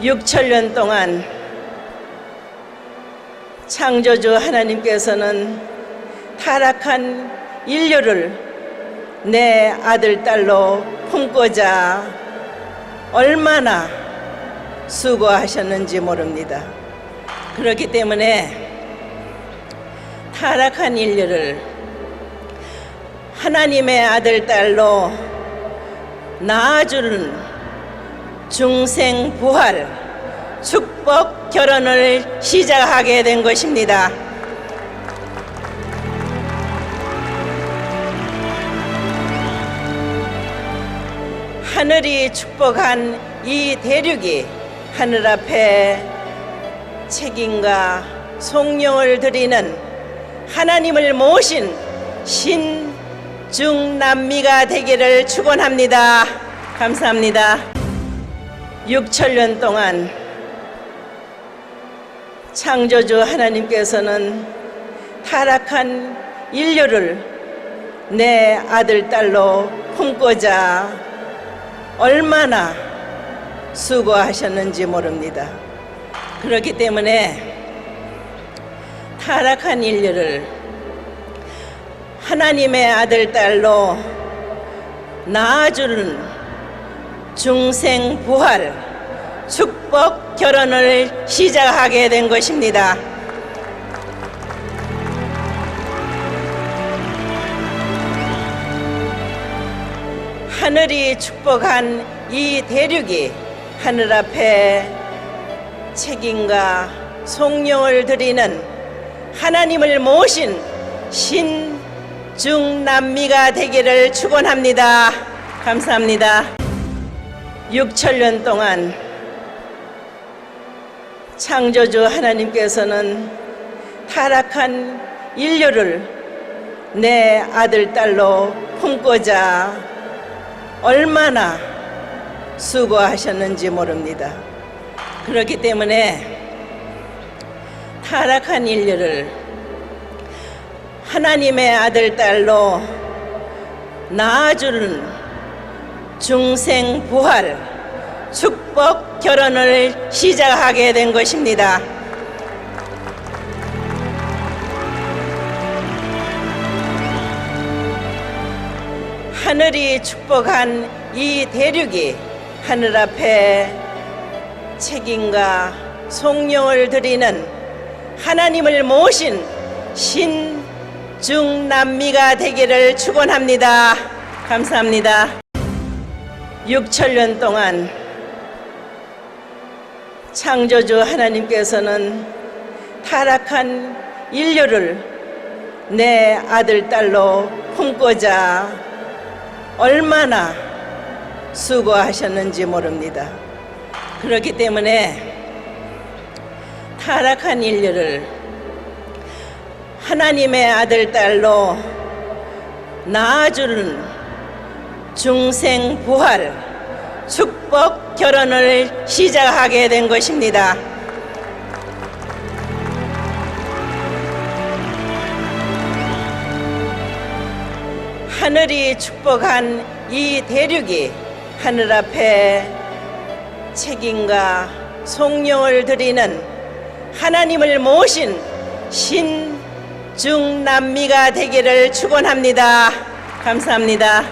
6천년 동안 창조주 하나님께서는 타락한 인류를 내 아들, 딸로 품고자 얼마나 수고하셨는지 모릅니다. 그렇기 때문에 타락한 인류를 하나님의 아들, 딸로 낳아주는 중생 부활 축복 결혼을 시작하게 된 것입니다. 하늘이 축복한 이 대륙이 하늘 앞에 책임과 송영을 드리는 하나님을 모신 신중남미가 되기를 축원합니다. 감사합니다. 6천년 동안 창조주 하나님께서는 타락한 인류를 내 아들, 딸로 품고자 얼마나 수고하셨는지 모릅니다. 그렇기 때문에 타락한 인류를 하나님의 아들, 딸로 낳아주는 중생 부활 축복 결혼을 시작하게 된 것입니다. 하늘이 축복한 이 대륙이 하늘 앞에 책임과 송영을 드리는 하나님을 모신 신중남미가 되기를 축원합니다. 감사합니다. 6천년 동안 창조주 하나님께서는 타락한 인류를 내 아들, 딸로 품고자 얼마나 수고하셨는지 모릅니다. 그렇기 때문에 타락한 인류를 하나님의 아들, 딸로 낳아주는 중생 부활 축복 결혼을 시작하게 된 것입니다. 하늘이 축복한 이 대륙이 하늘 앞에 책임과 송영을 드리는 하나님을 모신 신중남미가 되기를 축원합니다. 감사합니다. 6천년 동안 창조주 하나님께서는 타락한 인류를 내 아들, 딸로 품고자 얼마나 수고하셨는지 모릅니다. 그렇기 때문에 타락한 인류를 하나님의 아들, 딸로 낳아주는 중생 부활 축복 결혼을 시작하게 된 것입니다. 하늘이 축복한 이 대륙이 하늘 앞에 책임과 송영을 드리는 하나님을 모신 신중남미가 되기를 축원합니다. 감사합니다.